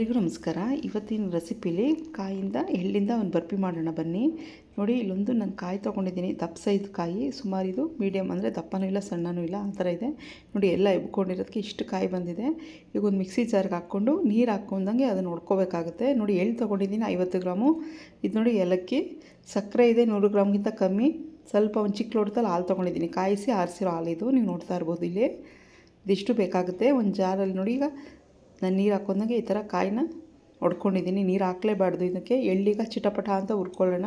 ಎಲ್ರಿಗೂ ನಮಸ್ಕಾರ. ಇವತ್ತಿನ ರೆಸಿಪಿಲಿ ಕಾಯಿಂದ ಎಳ್ಳಿಂದ ಒಂದು ಬರ್ಫಿ ಮಾಡೋಣ ಬನ್ನಿ. ನೋಡಿ, ಇಲ್ಲೊಂದು ನಾನು ಕಾಯಿ ತೊಗೊಂಡಿದ್ದೀನಿ. ದಪ್ಪ ಸೈಜ್ ಕಾಯಿ. ಸುಮಾರು ಇದು ಮೀಡಿಯಮ್ ಅಂದರೆ ದಪ್ಪನೂ ಇಲ್ಲ, ಸಣ್ಣನೂ ಇಲ್ಲ, ಆ ಥರ ಇದೆ. ನೋಡಿ, ಎಲ್ಲ ಎಬ್ಕೊಂಡಿರೋದಕ್ಕೆ ಇಷ್ಟು ಕಾಯಿ ಬಂದಿದೆ. ಈಗ ಒಂದು ಮಿಕ್ಸಿ ಜಾರ್ಗೆ ಹಾಕ್ಕೊಂಡು ನೀರು ಹಾಕ್ಕೊಂಡಂಗೆ ಅದನ್ನು ಹೊಡ್ಕೋಬೇಕಾಗುತ್ತೆ ನೋಡಿ, ಎಳ್ಳು ತೊಗೊಂಡಿದ್ದೀನಿ, ಐವತ್ತು ಗ್ರಾಮು. ಇದು ನೋಡಿ, ಏಲಕ್ಕಿ. ಸಕ್ಕರೆ ಇದೆ, ನೂರು ಗ್ರಾಮ್ಗಿಂತ ಕಮ್ಮಿ. ಸ್ವಲ್ಪ ಒಂದು ಚಿಕ್ಕ ಲೋಟದಲ್ಲಿ ಹಾಲು ತೊಗೊಂಡಿದ್ದೀನಿ. ಕಾಯಿಸಿ ಆರಿಸಿರೋ ಹಾಲು ಇದು. ನೀವು ನೋಡ್ತಾ ಇರ್ಬೋದು ಇಲ್ಲಿ. ಇದಿಷ್ಟು ಬೇಕಾಗುತ್ತೆ. ಒಂದು ಜಾರಲ್ಲಿ ನೋಡಿ, ಈಗ ನಾನು ನೀರು ಹಾಕೊಂಡಾಗೆ ಈ ಥರ ಕಾಯಿನ ಒಡ್ಕೊಂಡಿದ್ದೀನಿ. ನೀರು ಹಾಕ್ಲೇಬಾರ್ದು. ಇದಕ್ಕೆ ಎಳ್ಳಿಗ ಚಿಟಪಟ ಅಂತ ಹುರ್ಕೊಳ್ಳೋಣ.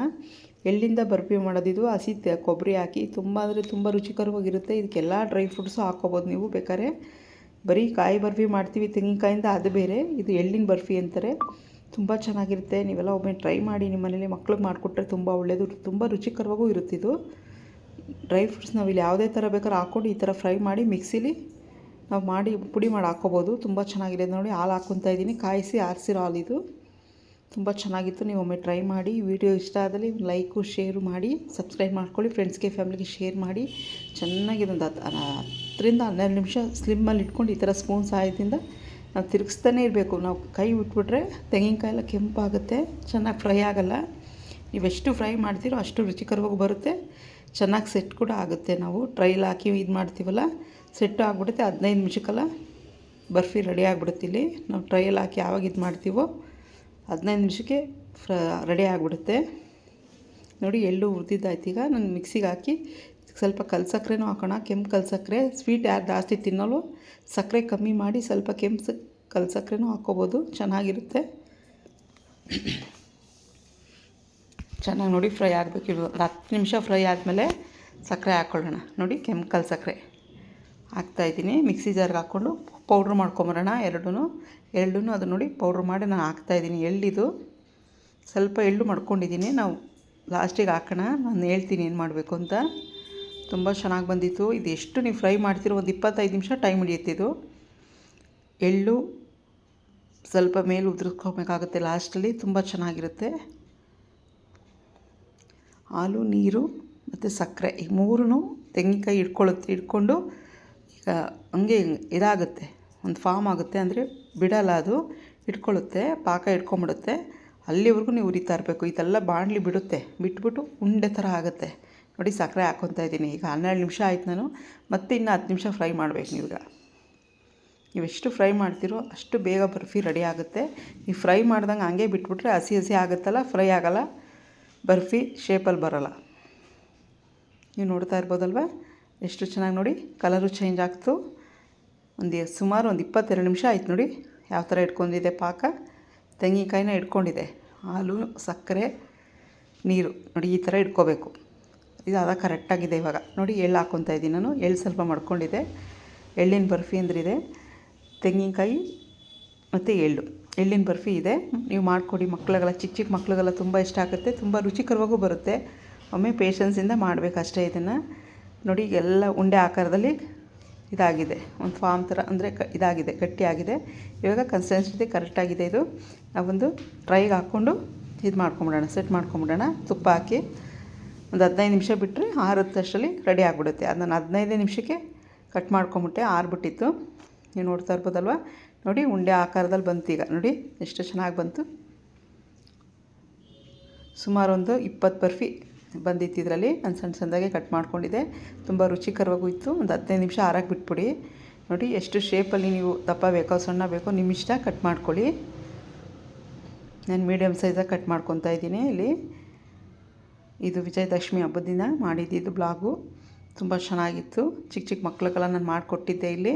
ಎಳ್ಳಿಂದ ಬರ್ಫಿ ಮಾಡೋದಿದು ಹಸಿ ಕೊಬ್ಬರಿ ಹಾಕಿ ತುಂಬ ಅಂದರೆ ತುಂಬ ರುಚಿಕರವಾಗಿರುತ್ತೆ. ಇದಕ್ಕೆಲ್ಲ ಡ್ರೈ ಫ್ರೂಟ್ಸು ಹಾಕ್ಕೋಬೋದು ನೀವು. ಬೇಕಾದ್ರೆ ಬರೀ ಕಾಯಿ ಬರ್ಫಿ ಮಾಡ್ತೀವಿ. ತೆಂಗಿನಕಾಯಿಂದ ಅದು ಬೇರೆ. ಇದು ಎಳ್ಳಿನ ಬರ್ಫಿ ಅಂತಾರೆ. ತುಂಬ ಚೆನ್ನಾಗಿರುತ್ತೆ. ನೀವೆಲ್ಲ ಒಮ್ಮೆ ಟ್ರೈ ಮಾಡಿ. ನಿಮ್ಮ ಮನೇಲಿ ಮಕ್ಳಿಗೆ ಮಾಡಿಕೊಟ್ರೆ ತುಂಬ ಒಳ್ಳೆಯದು ತುಂಬ ರುಚಿಕರವಾಗೂ ಇರುತ್ತಿದ್ದು ಡ್ರೈ ಫ್ರೂಟ್ಸ್ ನಾವು ಇಲ್ಲಿ ಯಾವುದೇ ಥರ ಬೇಕಾದ್ರೆ ಹಾಕ್ಕೊಂಡು ಈ ಥರ ಫ್ರೈ ಮಾಡಿ ಮಿಕ್ಸಿಲಿ ನಾವು ಮಾಡಿ ಪುಡಿ ಮಾಡಿ ಹಾಕ್ಕೋಬೋದು. ತುಂಬ ಚೆನ್ನಾಗಿದೆ ನೋಡಿ. ಹಾಲು ಹಾಕ್ಕೊತಾ ಇದ್ದೀನಿ. ಕಾಯಿಸಿ ಆರಿಸಿರೋ ಹಾಲು ಇದು. ತುಂಬ ಚೆನ್ನಾಗಿತ್ತು. ನೀವು ಒಮ್ಮೆ ಟ್ರೈ ಮಾಡಿ. ವಿಡಿಯೋ ಇಷ್ಟ ಆದಲ್ಲಿ ಲೈಕು, ಶೇರು ಮಾಡಿ. ಸಬ್ಸ್ಕ್ರೈಬ್ ಮಾಡ್ಕೊಳ್ಳಿ. ಫ್ರೆಂಡ್ಸ್ಗೆ ಫ್ಯಾಮಿಲಿಗೆ ಶೇರ್ ಮಾಡಿ. ಚೆನ್ನಾಗಿದೆ. ಒಂದು ಹತ್ತು ಹತ್ತರಿಂದ ಹನ್ನೆರಡು ನಿಮಿಷ ಸ್ಲಿಮ್ಮಲ್ಲಿ ಇಟ್ಕೊಂಡು ಈ ಥರ ಸ್ಪೂನ್ ಸಹಾಯದಿಂದ ನಾವು ತಿರುಗಿಸ್ತಾನೆ ಇರಬೇಕು. ನಾವು ಕೈ ಬಿಟ್ಬಿಟ್ರೆ ತೆಂಗಿನಕಾಯಿ ಎಲ್ಲ ಕೆಂಪಾಗುತ್ತೆ. ಚೆನ್ನಾಗಿ ಫ್ರೈ ಆಗೋಲ್ಲ. ನೀವೆಷ್ಟು ಫ್ರೈ ಮಾಡ್ತೀರೋ ಅಷ್ಟು ರುಚಿಕರವಾಗಿ ಬರುತ್ತೆ. ಚೆನ್ನಾಗಿ ಸೆಟ್ ಕೂಡ ಆಗುತ್ತೆ ನಾವು. ಟ್ರೈಲ್ ಹಾಕಿ ಇದು ಮಾಡ್ತೀವಲ್ಲ ಸೆಟ್ ಆಗಿಬಿಡುತ್ತೆ. ಹದಿನೈದು ನಿಮಿಷಕ್ಕೆಲ್ಲ ಬರ್ಫಿ ರೆಡಿ ಆಗಿಬಿಡುತ್ತೆ ಇಲ್ಲಿ. ನಾವು ಟ್ರೈಲ್ ಹಾಕಿ ಯಾವಾಗ ಇದು ಮಾಡ್ತೀವೋ ಹದಿನೈದು ನಿಮಿಷಕ್ಕೆ ಫ್ರ ರೆಡಿ ಆಗಿಬಿಡುತ್ತೆ. ನೋಡಿ, ಎಳ್ಳು ಹುರಿದಿದ್ದಾಯ್ತು ಈಗ. ನಾನು ಮಿಕ್ಸಿಗೆ ಹಾಕಿ ಸ್ವಲ್ಪ ಕಲ್ಸಕ್ಕರೆನೂ ಹಾಕೋಣ. ಕೆಂಪು ಕಲ್ಸಕ್ಕರೆ ಸ್ವೀಟ್ ಯಾರು ಜಾಸ್ತಿ ತಿನ್ನಲು ಸಕ್ಕರೆ ಕಮ್ಮಿ ಮಾಡಿ ಸ್ವಲ್ಪ ಕೆಂಪು ಕಲ್ಸಕ್ಕರೆನೂ ಕಲ್ ಸಕ್ಕರೆನೂ ಹಾಕ್ಕೋಬೋದು ಚೆನ್ನಾಗಿರುತ್ತೆ. ಚೆನ್ನಾಗಿ ನೋಡಿ ಫ್ರೈ ಆಗಬೇಕು. ಇದು ಒಂದು ಹತ್ತು ನಿಮಿಷ ಫ್ರೈ ಆದಮೇಲೆ ಸಕ್ಕರೆ ಹಾಕ್ಕೊಳ್ಳೋಣ ನೋಡಿ ಕೆಮಿಕಲ್ ಸಕ್ಕರೆ ಹಾಕ್ತಾಯಿದ್ದೀನಿ ಮಿಕ್ಸಿ ಜಾರ್ಗೆ ಹಾಕ್ಕೊಂಡು ಪೌಡ್ರ್ ಮಾಡ್ಕೊಂಬರೋಣ ಎರಡೂ ಎಳ್ಳು ಅದು ನೋಡಿ ಪೌಡ್ರ್ ಮಾಡಿ ನಾನು ಹಾಕ್ತಾಯಿದ್ದೀನಿ ಎಳ್ಳಿದು ಸ್ವಲ್ಪ ಎಳ್ಳು ಮಾಡ್ಕೊಂಡಿದ್ದೀನಿ. ನಾವು ಲಾಸ್ಟಿಗೆ ಹಾಕೋಣ. ನಾನು ಹೇಳ್ತೀನಿ ಏನು ಮಾಡಬೇಕು ಅಂತ. ತುಂಬ ಚೆನ್ನಾಗಿ ಬಂದಿತ್ತು. ಇದು ಎಷ್ಟು ನೀವು ಫ್ರೈ ಮಾಡ್ತೀರೋ ಒಂದು ಇಪ್ಪತ್ತೈದು ನಿಮಿಷ ಟೈಮ್ ಹಿಡಿಯುತ್ತಿದ್ದು ಎಳ್ಳು ಸ್ವಲ್ಪ ಮೇಲೆ ಉದುರಿಸ್ಕೋಬೇಕಾಗುತ್ತೆ ಲಾಸ್ಟಲ್ಲಿ ತುಂಬ ಚೆನ್ನಾಗಿರುತ್ತೆ. ಹಾಲು, ನೀರು ಮತ್ತು ಸಕ್ಕರೆ ಈ ಮೂರೂ ತೆಂಗಿನಕಾಯಿ ಇಟ್ಕೊಳ್ಳುತ್ತೆ ಇಟ್ಕೊಂಡು ಈಗ ಹಂಗೆ ಇದಾಗುತ್ತೆ. ಒಂದು ಫಾರ್ಮ್ ಆಗುತ್ತೆ ಅಂದರೆ ಬಿಡಲ್ಲ ಅದು ಇಟ್ಕೊಳ್ಳುತ್ತೆ ಪಾಕ ಇಟ್ಕೊಂಬಿಡುತ್ತೆ ಅಲ್ಲಿವರೆಗೂ ನೀವು ಉರಿತಾ ಇರಬೇಕು. ಇದೆಲ್ಲ ಬಾಣಲಿ ಬಿಡುತ್ತೆ. ಬಿಟ್ಬಿಟ್ಟು ಉಂಡೆ ಥರ ಆಗುತ್ತೆ. ನೋಡಿ ಸಕ್ಕರೆ ಹಾಕ್ಕೊತಾ ಇದ್ದೀನಿ. ಈಗ ಹನ್ನೆರಡು ನಿಮಿಷ ಆಯ್ತು ನಾನು. ಮತ್ತೆ ಇನ್ನು ಹತ್ತು ನಿಮಿಷ ಫ್ರೈ ಮಾಡಬೇಕು ನೀವು ಎಷ್ಟು ಫ್ರೈ ಮಾಡ್ತೀರೋ ಅಷ್ಟು ಬೇಗ ಬರ್ಫಿ ರೆಡಿ ಆಗುತ್ತೆ. ನೀವು ಫ್ರೈ ಮಾಡ್ದಂಗೆ ಹಂಗೆ ಬಿಟ್ಬಿಟ್ರೆ ಹಸಿ ಹಸಿ ಆಗುತ್ತಲ್ಲ ಫ್ರೈ ಆಗೋಲ್ಲ. ಬರ್ಫಿ ಶೇಪಲ್ಲಿ ಬರೋಲ್ಲ. ನೀವು ನೋಡ್ತಾ ಇರ್ಬೋದಲ್ವ? ಎಷ್ಟು ಚೆನ್ನಾಗಿ ನೋಡಿ ಕಲರು ಚೇಂಜ್ ಆಗ್ತು. ಒಂದು ಸುಮಾರು ಒಂದು ಇಪ್ಪತ್ತೆರಡು ನಿಮಿಷ ಆಯ್ತು ನೋಡಿ ಯಾವ ಥರ ಇಟ್ಕೊಂಡಿದೆ ಪಾಕ. ತೆಂಗಿನಕಾಯಿನ ಇಟ್ಕೊಂಡಿದೆ. ಹಾಲು, ಸಕ್ಕರೆ, ನೀರು ನೋಡಿ ಈ ಥರ ಇಟ್ಕೋಬೇಕು. ಇದು ಅದ ಕರೆಕ್ಟಾಗಿದೆ ಇವಾಗ. ನೋಡಿ ಎಳ್ಳು ಹಾಕ್ಕೊತಾ ಇದ್ದೀನಿ ನಾನು. ಎಳ್ಳು ಸ್ವಲ್ಪ ಮಾಡ್ಕೊಂಡಿದ್ದೆ. ಎಳ್ಳಿನ ಬರ್ಫಿ ಅಂದ್ರಿದೆ. ತೆಂಗಿನಕಾಯಿ ಮತ್ತು ಎಳ್ಳು. ಎಳ್ಳಿನ ಬರ್ಫಿ ಇದೆ. ನೀವು ಮಾಡಿಕೊಡಿ. ಮಕ್ಕಳುಗಳ ಚಿಕ್ಕ ಚಿಕ್ಕ ಮಕ್ಕಳಿಗೆಲ್ಲ ತುಂಬ ಇಷ್ಟ ಆಗುತ್ತೆ. ತುಂಬ ರುಚಿಕರವಾಗೂ ಬರುತ್ತೆ. ಒಮ್ಮೆ ಪೇಷನ್ಸಿಂದ ಮಾಡಬೇಕಷ್ಟೇ ಇದನ್ನು. ನೋಡಿ, ಎಲ್ಲ ಉಂಡೆ ಆಕಾರದಲ್ಲಿ ಇದಾಗಿದೆ. ಒಂದು ಫಾರ್ಮ್ ಥರ ಅಂದರೆ ಕ ಇದಾಗಿದೆ, ಗಟ್ಟಿಯಾಗಿದೆ. ಇವಾಗ ಕನ್ಸಿಸ್ಟೆನ್ಸಿ ಕರೆಕ್ಟಾಗಿದೆ ಇದು. ನಾವೊಂದು ಡ್ರೈಗೆ ಹಾಕ್ಕೊಂಡು ಇದು ಮಾಡ್ಕೊಂಬಿಡೋಣ ಸೆಟ್ ಮಾಡ್ಕೊಂಬಿಡೋಣ. ತುಪ್ಪ ಹಾಕಿ ಒಂದು ಹದಿನೈದು ನಿಮಿಷ ಬಿಟ್ಟರೆ ಆರುತ್ತಷ್ಟರಲ್ಲಿ ರೆಡಿ ಆಗಿಬಿಡುತ್ತೆ. ಅದನ್ನು ನಾನು ಹದಿನೈದೇ ನಿಮಿಷಕ್ಕೆ ಕಟ್ ಮಾಡ್ಕೊಂಬಿಟ್ಟೆ, ಆರಿಬಿಟ್ಟಿತ್ತು. ನೀವು ನೋಡ್ತಾ ಇರ್ಬೋದಲ್ವ? ನೋಡಿ ಉಂಡೆ ಆಕಾರದಲ್ಲಿ ಬಂತು ಈಗ. ನೋಡಿ ಎಷ್ಟು ಚೆನ್ನಾಗಿ ಬಂತು. ಸುಮಾರು ಒಂದು ಇಪ್ಪತ್ತು ಬರ್ಫಿ ಬಂದಿತ್ತು ಇದರಲ್ಲಿ. ನಾನು ಸಣ್ಣ ಸಣ್ಣದಾಗೆ ಕಟ್ ಮಾಡ್ಕೊಂಡಿದ್ದೆ. ತುಂಬ ರುಚಿಕರವಾಗೂ ಇತ್ತು. ಒಂದು ಹದಿನೈದು ನಿಮಿಷ ಆರಕ್ಕೆ ಬಿಟ್ಬಿಡಿ. ನೋಡಿ ಎಷ್ಟು ಶೇಪಲ್ಲಿ ನೀವು ದಪ್ಪ ಬೇಕೋ, ಸಣ್ಣ ಬೇಕೋ, ನಿಮ್ಮ ಇಷ್ಟ ಕಟ್ ಮಾಡ್ಕೊಳ್ಳಿ. ನಾನು ಮೀಡಿಯಮ್ ಸೈಜಾಗಿ ಕಟ್ ಮಾಡ್ಕೊತಾ ಇದ್ದೀನಿ ಇಲ್ಲಿ. ಇದು ವಿಜಯದಶಮಿ ಹಬ್ಬದ ದಿನ ಮಾಡಿದ್ದಿದ್ದು ಬ್ಲಾಗು ತುಂಬ ಚೆನ್ನಾಗಿತ್ತು. ಚಿಕ್ಕ ಚಿಕ್ಕ ಮಕ್ಕಳಿಗೆಲ್ಲ ನಾನು ಮಾಡಿಕೊಟ್ಟಿದ್ದೆ ಇಲ್ಲಿ.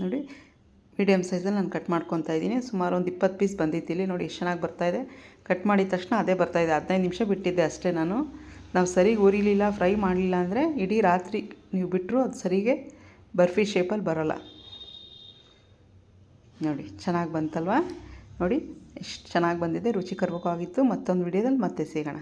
ನೋಡಿ ಮೀಡಿಯಮ್ ಸೈಜಲ್ಲಿ ನಾನು ಕಟ್ ಮಾಡ್ಕೊತಾ ಇದ್ದೀನಿ. ಸುಮಾರು ಒಂದು ಇಪ್ಪತ್ತು ಪೀಸ್ ಬಂದಿತ್ತಿಲ್ಲಿ ನೋಡಿ, ಎಷ್ಟು ಚೆನ್ನಾಗಿ ಬರ್ತಾಯಿದೆ ಕಟ್ ಮಾಡಿದ ತಕ್ಷಣ ಅದೇ ಬರ್ತಾಯಿದೆ ಹದಿನೈದು ನಿಮಿಷ ಬಿಟ್ಟಿದ್ದೆ ಅಷ್ಟೇ ನಾನು. ನಾವು ಸರಿಗೆ ಉರಿಲಿಲ್ಲ ಫ್ರೈ ಮಾಡಲಿಲ್ಲ ಅಂದರೆ ಇಡೀ ರಾತ್ರಿ ನೀವು ಬಿಟ್ಟರು ಅದು ಸರಿಗೆ ಬರ್ಫಿ ಶೇಪಲ್ಲಿ ಬರೋಲ್ಲ. ನೋಡಿ, ಚೆನ್ನಾಗಿ ಬಂತಲ್ವಾ? ನೋಡಿ, ಎಷ್ಟು ಚೆನ್ನಾಗಿ ಬಂದಿದೆ. ರುಚಿಕರವಾಗಿತ್ತು ಮತ್ತೊಂದು ವಿಡಿಯೋದಲ್ಲಿ ಮತ್ತೆ ಸಿಗೋಣ.